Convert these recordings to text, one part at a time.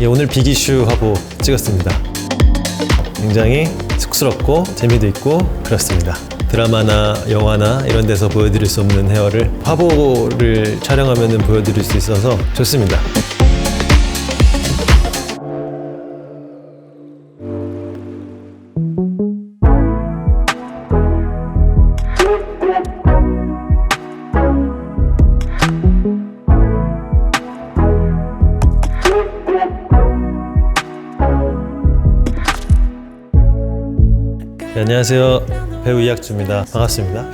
예, 오늘 비기슈 화보 찍었습니다. 굉장히 쑥스럽고 재미도 있고 그렇습니다. 드라마나 영화나 이런 데서 보여드릴 수 없는 헤어를 화보를 촬영하면 보여드릴 수 있어서 좋습니다. 네, 안녕하세요. 배우 이학주입니다. 반갑습니다.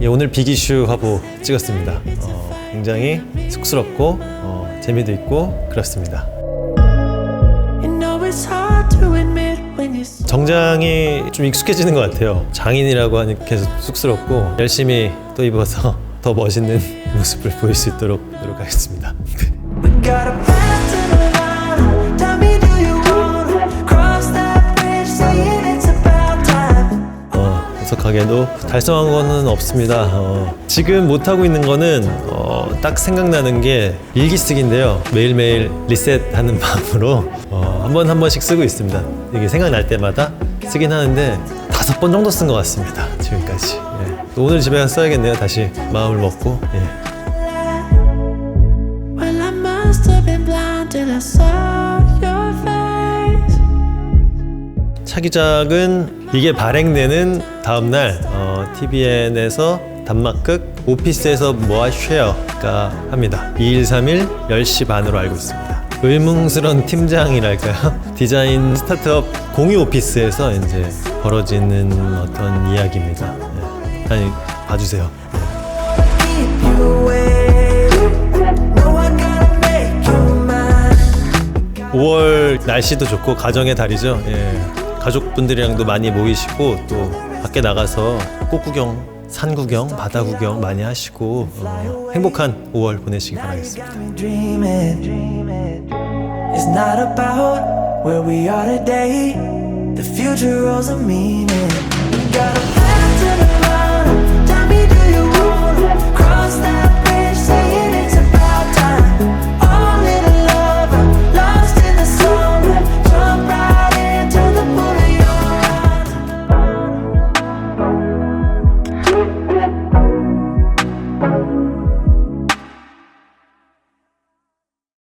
예, 오늘 비기슈 화보 찍었습니다. 어, 굉장히 쑥스럽고 어, 재미도 있고 그렇습니다. 정장이 좀 익숙해지는 것 같아요. 장인이라고 하니 계속 쑥스럽고 열심히 또 입어서 더 멋있는 모습을 보일 수 있도록 노력하겠습니다. 어, 구석하게도 달성한 거는 없습니다. 어, 지금 못하고 있는 거는 어, 딱 생각나는 게 일기 쓰기인데요. 매일매일 리셋하는 마음으로 어, 한 번 한 번씩 쓰고 있습니다. 이게 생각날 때마다 쓰긴 하는데 다섯 번 정도 쓴 것 같습니다. 지금까지. 예. 또 오늘 집에 가서 써야겠네요. 다시 마음을 먹고. 예. 차기작은 이게 발행되는 다음 날 어, TVN에서 단막극 오피스에서 뭐하 쉐어가 합니다. 2일 3일 10시 반으로 알고 있습니다. 의문스런 팀장이랄까요? 디자인 스타트업 공유 오피스에서 이제 벌어지는 어떤 이야기입니다. 네. 아니 봐주세요. Keep you waiting. No, I gotta make you mine. 5월 날씨도 좋고 가정의 달이죠. 예. 가족분들이랑도 많이 모이시고 또 밖에 나가서 꽃 구경, 산 구경, 바다 구경 많이 하시고 어, 행복한 5월 보내시기 바라겠습니다.